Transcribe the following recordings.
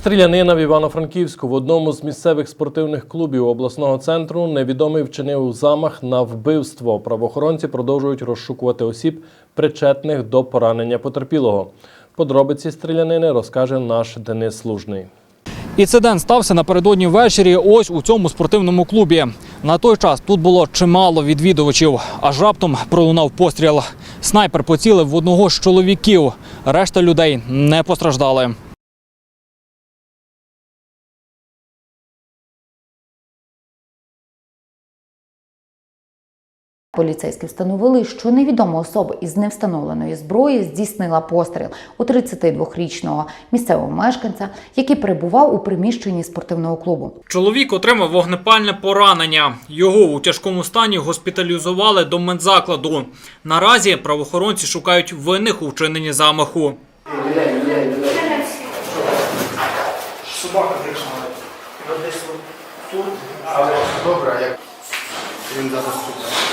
Стрілянина в Івано-Франківську в одному з місцевих спортивних клубів обласного центру невідомий вчинив замах на вбивство. Правоохоронці продовжують розшукувати осіб, причетних до поранення потерпілого. Подробиці стрілянини розкаже наш Денис Служний. Інцидент стався напередодні ввечері ось у цьому спортивному клубі. На той час тут було чимало відвідувачів, аж раптом пролунав постріл. Снайпер поцілив в одного з чоловіків. Решта людей не постраждали. Поліцейські встановили, що невідома особа із невстановленої зброї здійснила постріл у 32-річного місцевого мешканця, який перебував у приміщенні спортивного клубу. Чоловік отримав вогнепальне поранення. Його у тяжкому стані госпіталізували до медзакладу. Наразі правоохоронці шукають винних у вчиненні замаху. Собака тут, але добре, як він зараз тут.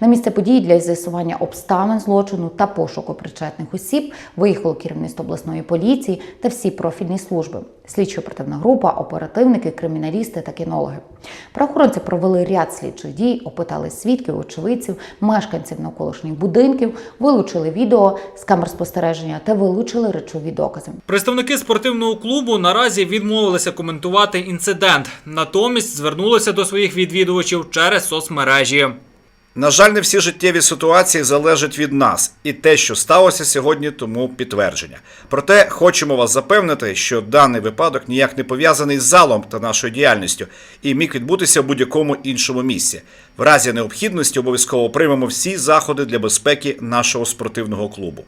На місце події для з'ясування обставин злочину та пошуку причетних осіб виїхало керівництво обласної поліції та всі профільні служби, слідчо-оперативна група, оперативники, криміналісти та кінологи. Правоохоронці провели ряд слідчих дій, опитали свідків, очевидців, мешканців навколишніх будинків, вилучили відео з камер спостереження та вилучили речові докази. Представники спортивного клубу наразі відмовилися коментувати інцидент. Натомість звернулися до своїх відвідувачів через соцмережі. На жаль, не всі життєві ситуації залежать від нас, і те, що сталося сьогодні, тому підтвердження. Проте хочемо вас запевнити, що даний випадок ніяк не пов'язаний з залом та нашою діяльністю і міг відбутися в будь-якому іншому місці. В разі необхідності обов'язково приймемо всі заходи для безпеки нашого спортивного клубу.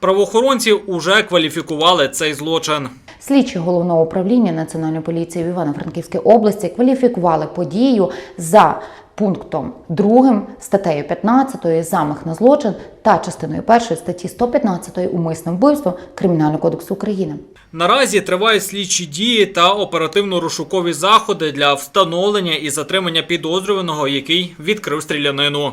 Правоохоронці уже кваліфікували цей злочин. Слідчі головного управління Національної поліції в Івано-Франківській області кваліфікували подію за пунктом 2 статтею 15 замах на злочин та частиною 1 статті 115 умисне вбивство Кримінального кодексу України. Наразі тривають слідчі дії та оперативно-розшукові заходи для встановлення і затримання підозрюваного, який відкрив стрілянину.